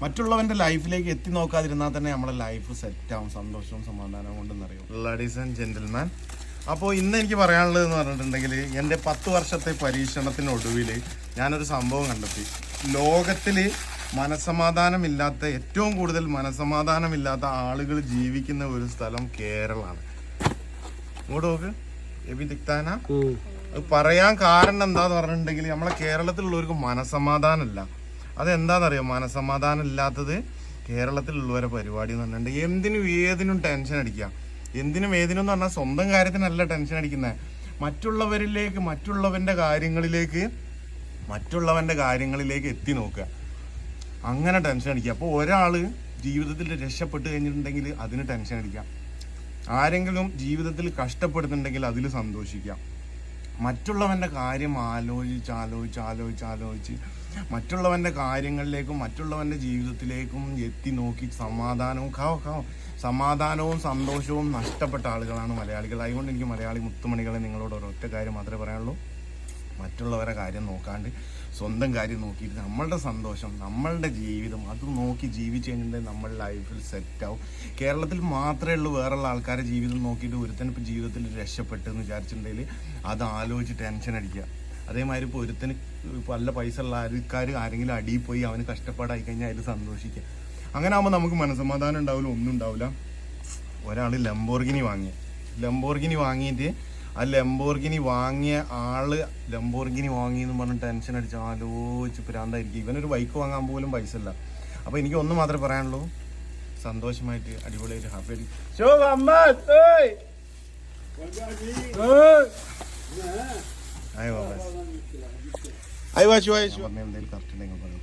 മറ്റുള്ളവന്റെ ലൈഫിലേക്ക് എത്തി നോക്കാതിരുന്നാൽ തന്നെ നമ്മുടെ ലൈഫ് സെറ്റ് ആവും സന്തോഷവും സമാധാനവും കൊണ്ടെന്നറിയും ലേഡീസ് ആൻഡ് ജെന്റിൽമാൻ അപ്പോൾ ഇന്ന് എനിക്ക് പറയാനുള്ളത് എന്ന് പറഞ്ഞിട്ടുണ്ടെങ്കിൽ എന്റെ പത്ത് വർഷത്തെ പരീക്ഷണത്തിനൊടുവിൽ ഞാനൊരു സംഭവം കണ്ടെത്തി. ലോകത്തിൽ മനസമാധാനമില്ലാത്ത ഏറ്റവും കൂടുതൽ മനസമാധാനമില്ലാത്ത ആളുകൾ ജീവിക്കുന്ന ഒരു സ്ഥലം കേരളമാണ് ഇങ്ങോട്ട് നോക്ക്. എബി പറയാൻ കാരണം എന്താന്ന് പറഞ്ഞിട്ടുണ്ടെങ്കിൽ നമ്മളെ കേരളത്തിലുള്ളവർക്ക് മനസമാധാനമില്ല. അതെന്താണെന്നറിയോ മനസമാധാനം ഇല്ലാത്തത് കേരളത്തിലുള്ളവരെ പരിപാടി എന്ന് പറഞ്ഞിട്ടുണ്ട്. എന്തിനും ഏതിനും ടെൻഷൻ അടിക്കുക. എന്തിനും ഏതിനും എന്ന് പറഞ്ഞാൽ സ്വന്തം കാര്യത്തിനല്ല ടെൻഷൻ അടിക്കുന്നത് മറ്റുള്ളവരിലേക്ക് മറ്റുള്ളവന്റെ കാര്യങ്ങളിലേക്ക് മറ്റുള്ളവന്റെ കാര്യങ്ങളിലേക്ക് എത്തി നോക്കുക. അങ്ങനെ ടെൻഷൻ അടിക്കുക. അപ്പോൾ ഒരാൾ ജീവിതത്തിൽ രക്ഷപ്പെട്ട് കഴിഞ്ഞിട്ടുണ്ടെങ്കിൽ അതിന് ടെൻഷൻ അടിക്കാം ആരെങ്കിലും ജീവിതത്തിൽ കഷ്ടപ്പെടുന്നുണ്ടെങ്കിൽ അതിൽ സന്തോഷിക്കാം മറ്റുള്ളവന്റെ കാര്യം ആലോചിച്ച് ആലോചിച്ച് ആലോചിച്ച് ആലോചിച്ച് മറ്റുള്ളവന്റെ കാര്യങ്ങളിലേക്കും മറ്റുള്ളവന്റെ ജീവിതത്തിലേക്കും എത്തി നോക്കി സമാധാനവും കാവോ കാവോ സമാധാനവും സന്തോഷവും നഷ്ടപ്പെട്ട ആളുകളാണ് മലയാളികൾ. അതുകൊണ്ട് എനിക്ക് മലയാളി മുത്തുമണികളെ നിങ്ങളോട് ഒരൊറ്റ കാര്യം മാത്രമേ പറയാനുള്ളൂ. മറ്റുള്ളവരെ കാര്യം നോക്കാണ്ട് സ്വന്തം കാര്യം നോക്കിയിട്ട് നമ്മളുടെ സന്തോഷം നമ്മളുടെ ജീവിതം അത് നോക്കി ജീവിച്ചു കഴിഞ്ഞിട്ടുണ്ടെങ്കിൽ നമ്മൾ ലൈഫിൽ സെറ്റാവും കേരളത്തിൽ മാത്രമേ ഉള്ളൂ വേറെയുള്ള ആൾക്കാരെ ജീവിതം നോക്കിയിട്ട് ഒരുത്തൻ ഇപ്പോൾ ജീവിതത്തിൽ രക്ഷപ്പെട്ടു എന്ന് വിചാരിച്ചിട്ടുണ്ടെങ്കിൽ അത് ആലോചിച്ച് ടെൻഷൻ അടിക്കുക. അതേമാതിരി ഇപ്പോൾ ഒരുത്തന് നല്ല പൈസ ഉള്ള ആൾക്കാർ ആരെങ്കിലും അടിയിൽ പോയി അവന് കഷ്ടപ്പാടായി കഴിഞ്ഞാൽ അതിൽ സന്തോഷിക്കുക. അങ്ങനെ ആകുമ്പോൾ നമുക്ക് മനസ്സമാധാനം ഉണ്ടാവില്ല ഒന്നും ഉണ്ടാവില്ല. ഒരാൾ ലംബോർഗിനി വാങ്ങി. ലംബോർഗിനി വാങ്ങിയിട്ട് ആ ലംബോർഗിനി വാങ്ങിയ ആൾ ലംബോർഗിനി വാങ്ങി എന്ന് പറഞ്ഞ് ടെൻഷൻ അടിച്ച് ആലോചിച്ച് പ്രാന്തായിരിക്കും ഇവനൊരു ബൈക്ക് വാങ്ങാൻ പോലും പൈസ ഇല്ല. അപ്പോൾ എനിക്ക് ഒന്ന് മാത്രമേ പറയാനുള്ളൂ. സന്തോഷമായിട്ട് അടിപൊളിയായിട്ട് ഹാപ്പി ആയിട്ട് ഷോ അഹമ്മദ് ഓയ് ആയോ ആയോ വാച്ചു വായിച്ചു പറഞ്ഞ എന്തെങ്കിലും കറക്റ്റ് ഉണ്ടെങ്കിൽ പറഞ്ഞു